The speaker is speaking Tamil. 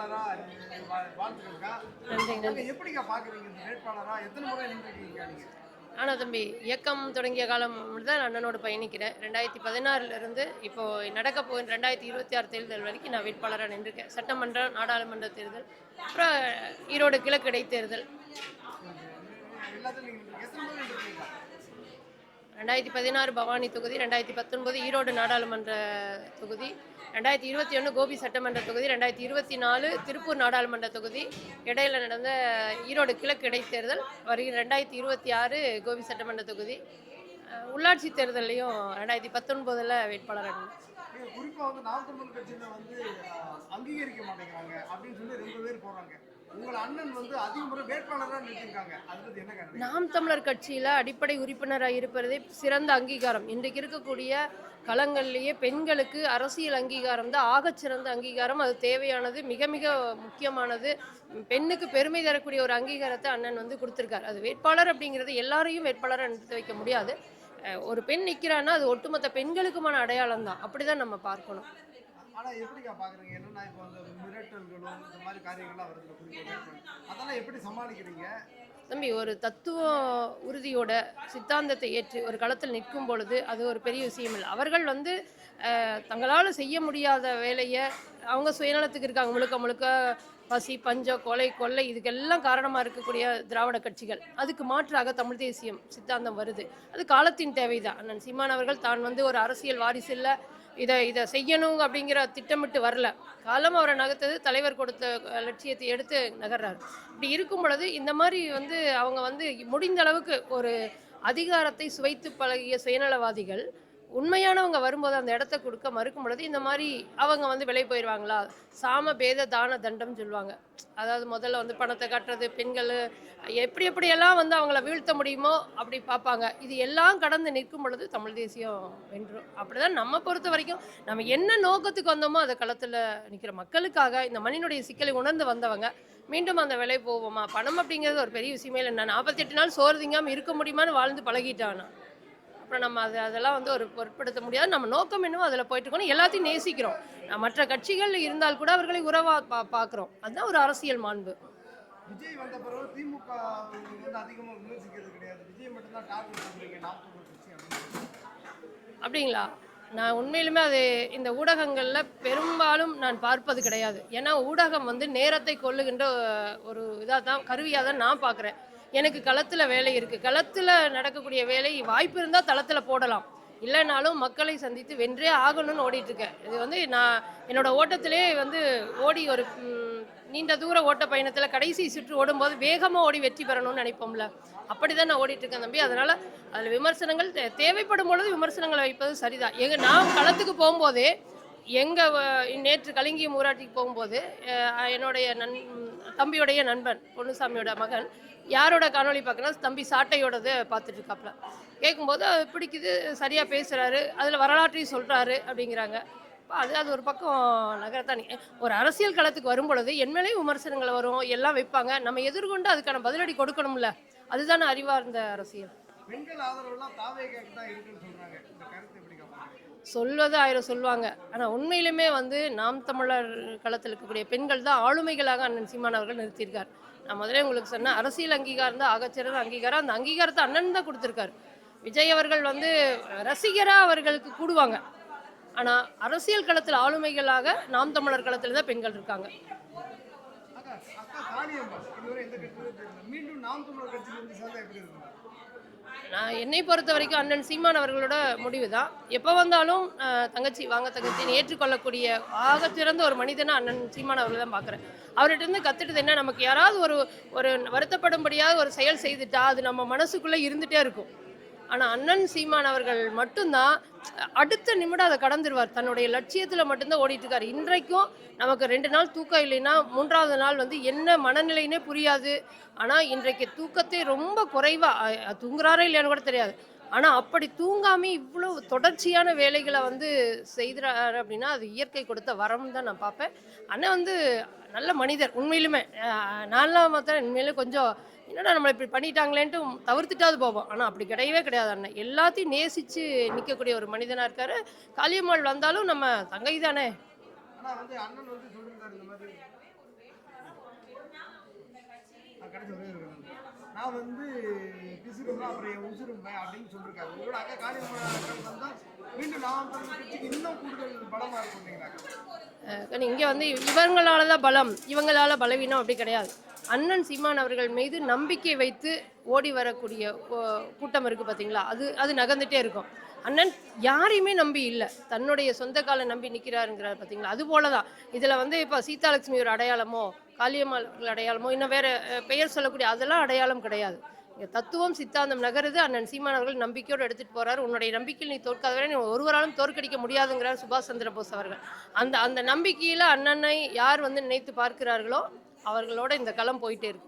வேட்பாளரா வா- வாழ்த்துக்கள்க்கா? அக்கா, எப்படிக்கா பாக்குறீங்க இந்த வேட்பாளரா? எத்தனை முறை நின்றுருக்கீங்க நீங்க? ஆனால் தம்பி இயக்கம் தொடங்கிய காலம் தான் அண்ணனோட பயணிக்கிறேன். ரெண்டாயிரத்தி பதினாறுலேருந்து இப்போ நடக்க போகிற ரெண்டாயிரத்தி இருபத்தி ஆறு தேர்தல் வரைக்கும் நான் வேட்பாளராக நின்றுருக்கேன். சட்டமன்ற நாடாளுமன்ற தேர்தல் அப்புறம் ஈரோடு கிழக்கு இடைத்தேர்தல் எல்லாத்துலயும் நீங்க எத்தனை முறை நின்றுருக்கீங்க ரெண்டாயிரத்தி பதினாறு பவானி தொகுதி ரெண்டாயிரத்தி பத்தொன்பது ஈரோடு நாடாளுமன்ற தொகுதி ரெண்டாயிரத்தி இருபத்தி ஒன்று கோபி சட்டமன்ற தொகுதி ரெண்டாயிரத்தி இருபத்தி நாலு திருப்பூர் நாடாளுமன்ற தொகுதி. இடையில நடந்த ஈரோடு கிழக்கு இடைத்தேர்தல் வருகிற ரெண்டாயிரத்தி இருபத்தி ஆறு கோபி சட்டமன்ற தொகுதி. உள்ளாட்சி தேர்தல்லையும் ரெண்டாயிரத்தி பத்தொன்பதில் வேட்பாளர் குறிப்பா வந்து நாம் தமிழ் கட்சியில வந்து அங்கீகரிக்க மாட்டேங்கிறாங்க அப்படின்னு சொல்லி ரெண்டு பேர் போறாங்க. நாம் தமிழர் கட்சியில் அடிப்படை உறுப்பினராக இருப்பதே சிறந்த அங்கீகாரம். இன்றைக்கு இருக்கக்கூடிய களங்கள்லேயே பெண்களுக்கு அரசியல் அங்கீகாரம் தான் ஆகச்சிறந்த அங்கீகாரம். அது தேவையானது மிக மிக முக்கியமானது. பெண்ணுக்கு பெருமை தரக்கூடிய ஒரு அங்கீகாரத்தை அண்ணன் வந்து கொடுத்துருக்காரு. அது வேட்பாளர் அப்படிங்கிறது எல்லாரையும் வேட்பாளராக நிறுத்தி வைக்க முடியாது. ஒரு பெண் நிற்கிறான்னா அது ஒட்டுமொத்த பெண்களுக்குமான அடையாளம் தான். அப்படி தான் நம்ம பார்க்கணும். ஆனா எப்படிக்கா பாக்குறீங்க? என்னன்னா இப்போ அந்த மிரட்டல்களும் இந்த மாதிரி காரியங்கள்லாம் வருது அதெல்லாம் எப்படி சமாளிக்கிறீங்க? தம்பி ஒரு தத்துவ உறுதியோட சித்தாந்தத்தை ஏற்று ஒரு களத்தில் நிற்கும் பொழுது அது ஒரு பெரிய விஷயம் இல்லை. அவர்கள் வந்து தங்களால் செய்ய முடியாத வேலையை அவங்க சுயநலத்துக்கு இருக்காங்க. முழுக்க முழுக்க பசி பஞ்சம் கொலை கொள்ளை இதுக்கெல்லாம் காரணமாக இருக்கக்கூடிய திராவிட கட்சிகள். அதுக்கு மாற்றாக தமிழ் தேசியம் சித்தாந்தம் வருது. அது காலத்தின் தேவைதான். அண்ணன் சீமான் அவர்கள் தான் வந்து ஒரு அரசியல் வாரிசு இல்லை. இதை இதை செய்யணும் அப்படிங்கிற திட்டமிட்டு வரல. காலம் அவரை நகர்த்தது தலைவர் கொடுத்த லட்சியத்தை எடுத்து நகர்றாரு. இப்படி இருக்கும் பொழுது இந்த மாதிரி வந்து அவங்க வந்து முடிந்த அளவுக்கு ஒரு அதிகாரத்தை சுவைத்து பழகிய சுயநலவாதிகள் உண்மையானவங்க வரும்போது அந்த இடத்த கொடுக்க மறுக்கும் பொழுது இந்த மாதிரி அவங்க வந்து விலை போயிடுவாங்களா? சாம பேத தான தண்டம் சொல்லுவாங்க. அதாவது முதல்ல வந்து பணத்தை கட்டுறது பெண்கள் எப்படி எப்படியெல்லாம் வந்து அவங்கள வீழ்த்த முடியுமோ அப்படி பார்ப்பாங்க. இது எல்லாம் கடந்து நிற்கும் பொழுது தமிழ் தேசியம் வென்றும் அப்படிதான் நம்ம பொறுத்த வரைக்கும் நம்ம என்ன நோக்கத்துக்கு வந்தோமோ அதை களத்தில் நிற்கிற மக்களுக்காக இந்த மண்ணினுடைய சிக்கலை உணர்ந்து வந்தவங்க மீண்டும் அந்த விலை போவோமா? பணம் அப்படிங்கிறது ஒரு பெரிய விஷயமே இல்லை. நான் நாற்பத்தெட்டு நாள் சோறு திங்காமல் இருக்க முடியுமான்னு வாழ்ந்து பழகிட்டான்? நான். அப்புறம் நம்ம அது அதெல்லாம் வந்து ஒரு பொருட்படுத்த முடியாது. நம்ம நோக்கம் என்னவோ அதில் போயிட்டு இருக்கணும் எல்லாத்தையும் நேசிக்கிறோம். மற்ற கட்சிகள் இருந்தால் கூட அவர்களை உறவா பா பார்க்குறோம் அதுதான் ஒரு அரசியல் மாண்பு. விஜய் வந்த பிறகு திமுக வந்து அதிகமா விமர்சிக்கிறது கிடையாது. விஜய் மட்டும்தான் டார்கெட் கட்சி அப்படிங்களா? நான் உண்மையிலுமே அது இந்த ஊடகங்களில் பெரும்பாலும் நான் பார்ப்பது கிடையாது. ஏன்னா ஊடகம் வந்து நேரத்தை கொள்ளுகின்ற ஒரு இதாக தான் கருவியாக தான் நான் பார்க்குறேன் எனக்கு களத்தில் வேலை இருக்குது களத்தில் நடக்கக்கூடிய வேலை வாய்ப்பு இருந்தால் தளத்தில் போடலாம். இல்லைனாலும் மக்களை சந்தித்து வென்றே ஆகணும்னு ஓடிட்டுருக்கேன் இது வந்து நான் என்னோட ஓட்டத்திலே வந்து ஓடி ஒரு நீண்ட தூர ஓட்ட பயணத்தில் கடைசி சுற்று ஓடும்போது வேகமாக ஓடி வெற்றி பெறணும்னு நினைப்போம்ல. அப்படி தான் நான் ஓடிட்டுருக்கேன் தம்பி. அதனால் அதில் விமர்சனங்கள் தே- தேவைப்படும் பொழுது விமர்சனங்களை வைப்பது சரிதான். எங்கள் நான் களத்துக்கு போகும்போதே எங்கள் நேற்று கலிங்கி ஊராட்சிக்கு போகும்போது என்னுடைய நன் தம்பியுடைய நண்பன் பொன்னுசாமியோட மகன். யாரோட காணொளி பார்க்கணும் தம்பி சாட்டையோடது பார்த்துட்டு இருக்காப்புல கேட்கும்போது அது பிடிக்குது சரியாக பேசுகிறாரு அதில் வரலாற்றையும் சொல்கிறாரு அப்படிங்கிறாங்க. அது அது ஒரு பக்கம் நகரத்தானே ஒரு அரசியல் களத்துக்கு வரும் பொழுது என் மேலேயும் விமர்சனங்கள் வரும் எல்லாம் வைப்பாங்க நம்ம எதிர்கொண்டு அதுக்கான பதிலடி கொடுக்கணும்ல. அதுதானே அறிவார்ந்த அரசியல். பெண்கள் ஆதரவுலாம் தாவே கேட்டு தான் இருக்குன்னு சொல்றாங்க. இந்த கருத்து எப்படி சொல்வது ஆயிரம் சொல்லுவாங்க. ஆனால் உண்மையிலுமே வந்து நாம் தமிழர் களத்தில் இருக்கக்கூடிய பெண்கள் தான் ஆளுமைகளாக அண்ணன் சீமான் அவர்கள் நிறுத்தியிருக்கார். நான் முதல்ல உங்களுக்கு சொன்னேன் அரசியல் அங்கீகாரம் தான் ஆகச்சிறந்த அங்கீகாரம். அந்த அங்கீகாரத்தை அண்ணன் தான் கொடுத்துருக்காரு. விஜய் அவர்கள் வந்து ரசிகராக அவர்களுக்கு கூடுவாங்க. ஆனால் அரசியல் களத்தில் ஆளுமைகளாக நாம் தமிழர் களத்தில் தான் பெண்கள் இருக்காங்க. மீண்டும் நாம் தமிழர் கட்சியில் வந்து சேர்ந்தா எப்படி இருக்கும்? நான் என்னை பொறுத்த வரைக்கும் அண்ணன் சீமான் அவர்களோட முடிவு தான் எப்போ வந்தாலும் அஹ், தங்கச்சி வாங்க தங்கச்சின்னு ஏற்றுக்கொள்ளக்கூடிய ஆக சிறந்த ஒரு மனிதனை அண்ணன் சீமான் அவர்கள் தான் பார்க்குறேன் அவர்கிட்ட இருந்து கற்றுட்டது என்ன? நமக்கு யாராவது ஒரு ஒரு வருத்தப்படும்படியாக ஒரு செயல் செய்துட்டா அது நம்ம மனசுக்குள்ளே இருந்துகிட்டே இருக்கும். ஆனால் அண்ணன் சீமான் அவர்கள் மட்டும்தான் அடுத்த நிமிடம் அதை கடந்துருவார். தன்னுடைய லட்சியத்தில் மட்டும்தான் ஓடிட்டு இருக்காரு இன்றைக்கும் நமக்கு ரெண்டு நாள் தூக்கம் இல்லைன்னா மூன்றாவது நாள் வந்து என்ன மனநிலைன்னே புரியாது. ஆனால் இன்றைக்கு தூக்கத்தை ரொம்ப குறைவாக தூங்குறாரா இல்லையான்னு கூட தெரியாது. ஆனால் அப்படி தூங்காமல் இவ்வளோ தொடர்ச்சியான வேலைகளை வந்து செய்கிறாரு அப்படின்னா அது இயற்கை கொடுத்த வரம் தான் நான் பார்ப்பேன். அண்ணன் வந்து நல்ல மனிதர் உண்மையிலுமே. நான்லாம் பார்த்தா உண்மையிலே கொஞ்சம் என்னடா நம்மளை இப்படி பண்ணிட்டாங்களேன்ட்டு தவிர்த்துட்டாது போவோம். ஆனால் அப்படி கிடையவே கிடையாது அண்ணன். எல்லாத்தையும் நேசித்து நிற்கக்கூடிய ஒரு மனிதனாக இருக்காரு. காளியம்மாள் வந்தாலும் நம்ம தங்கை தானே. நான் வந்து பிசுறும்பா அப்புறம் என் அப்படின்னு சொல்லியிருக்காரு உங்களோட அக்கா காரியமாக வந்தால் மீண்டும் நாம் இன்னும் கூடுதல் பலமாக இருக்கும் இங்கே வந்து இவங்களால தான் பலம் இவங்களால பலவீனம் அப்படி கிடையாது. அண்ணன் சீமான் அவர்கள் மீது நம்பிக்கை வைத்து ஓடி வரக்கூடிய கூட்டம் இருக்குது பார்த்தீங்களா அது அது நகர்ந்துட்டே இருக்கும். அண்ணன் யாரையுமே நம்பி இல்லை. தன்னுடைய சொந்த காலை நம்பி நிற்கிறாருங்கிறார் பார்த்தீங்களா அது போல தான் இதில் வந்து இப்போ சீதாலட்சுமி ஒரு அடையாளமோ காளியம்மாள் அடையாளமோ இன்னும் வேறு பெயர் சொல்லக்கூடிய அதெல்லாம் அடையாளம் கிடையாது. தத்துவம் சித்தாந்தம் நகருது. அண்ணன் சீமான் அவர்கள் நம்பிக்கையோடு எடுத்துட்டு போறாரு. உன்னுடைய நம்பிக்கையில் நீ தோற்காதவரை நீ ஒருவராலும் தோற்கடிக்க முடியாதுங்கிறார் சுபாஷ் சந்திர போஸ் அவர்கள். அந்த அந்த நம்பிக்கையில் அண்ணனை யார் வந்து நினைத்து பார்க்கிறார்களோ அவர்களோட இந்த களம் போயிட்டே இருக்கு.